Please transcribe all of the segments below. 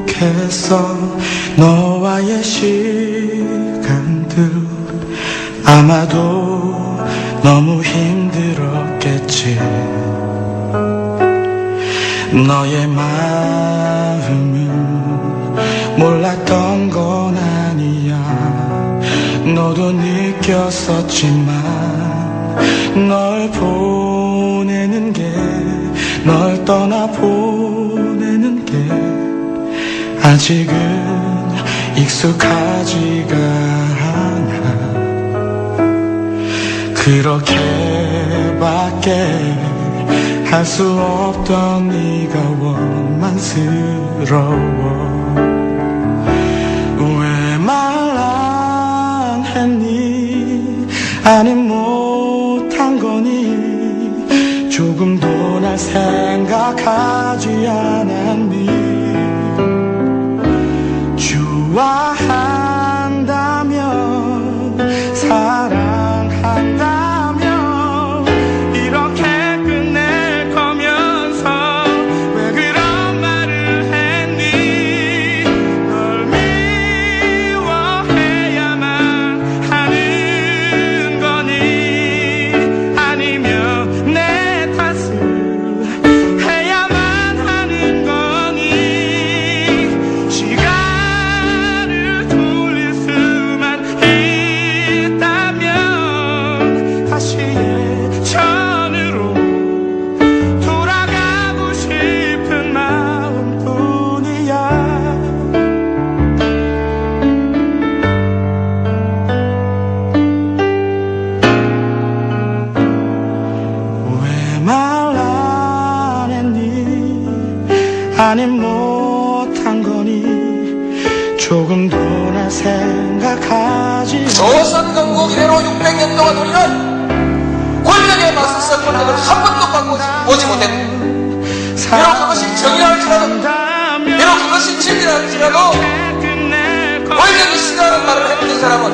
행복했어 너와의 시간들 아마도 너무 힘들었겠지. 너의 마음은 몰랐던 건 아니야. 너도 느꼈었지만 널 보내는 게 널 떠나 보내는 게 아직은 익숙하지가 않아. 그렇게밖에 할 수 없던 네가 원망스러워. 왜말안 했니? 아니 못한 거니? 조금도 날 생각하지 않았 사랑한다 아니 못한 거니 조금도 날 생각하지. 조선 건국 이래로 600년 동안 우리는 권력에 맞서서 권력을 한 번도 바꾸지 못했고 비록 그것이 정의라 할지라도 비록 그것이 진리라 할지라도 권력이 싫어하는 말을 했던 사람은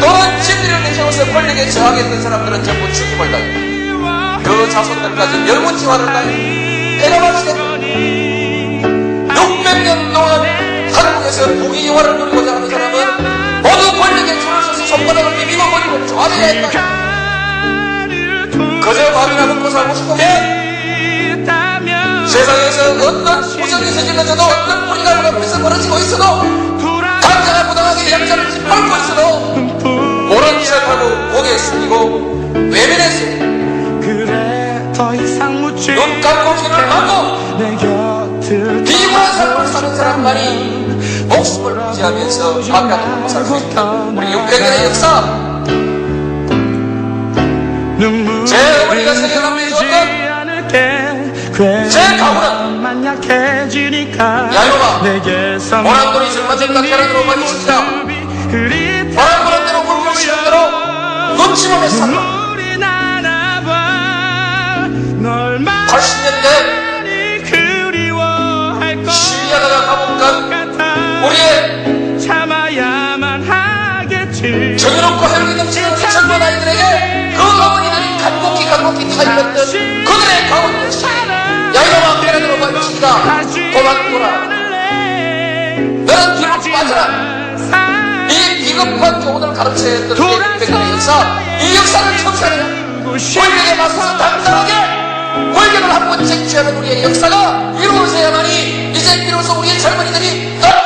또는 진리를 내세워서 권력에 저항했던 사람들은 전부 죽임을 당했고 그 자손들까지 열문지화를 당했고 때려맞추겠다 600년 동안 한국에서 부귀영화를 누리고자 하는 사람은 모두 권력에 줄을 서서 손바닥을 비비고 버리고 좌대해야 했다. 그저 밥이나 먹고 살고 싶으면 세상에서 어떤 부정이 저질러져도 어떤 뿌리가 눈앞에서 벌어지고 있어도 강자가 부당하게 양자를 짓밟고 있어도 모른 척 하고 고개 숙이고 외면했습니다 더 이상 묻지 눈 감고 귀를 막고 내 곁을 비굴한 삶을 사는 사람만이 목숨을 앞에 놓고 살수 있다 우리 600년의 역사. 제 흘리지 않을게. 괜히 제 가문은 약해지니까 내게서 모란돌이 젊어진 깎아내도록 많이 칩니다. 정의롭고 이 젊은 아이들에게 그 어머니들이 간곡히 간곡히 타입했던 그들의 야유마 깎아내도록 많이 칩니다 도망돌아 너는 뒤로 빠져라 이 비겁한 교훈을 가르쳐야 했던 600년의 역사 이 역사를 청산해야 권력에 맞서서 당당하게 권력을 한번 쟁취하는 우리의 역사가 이루어져야만이 이제 비로소 우리의 젊은이들이 널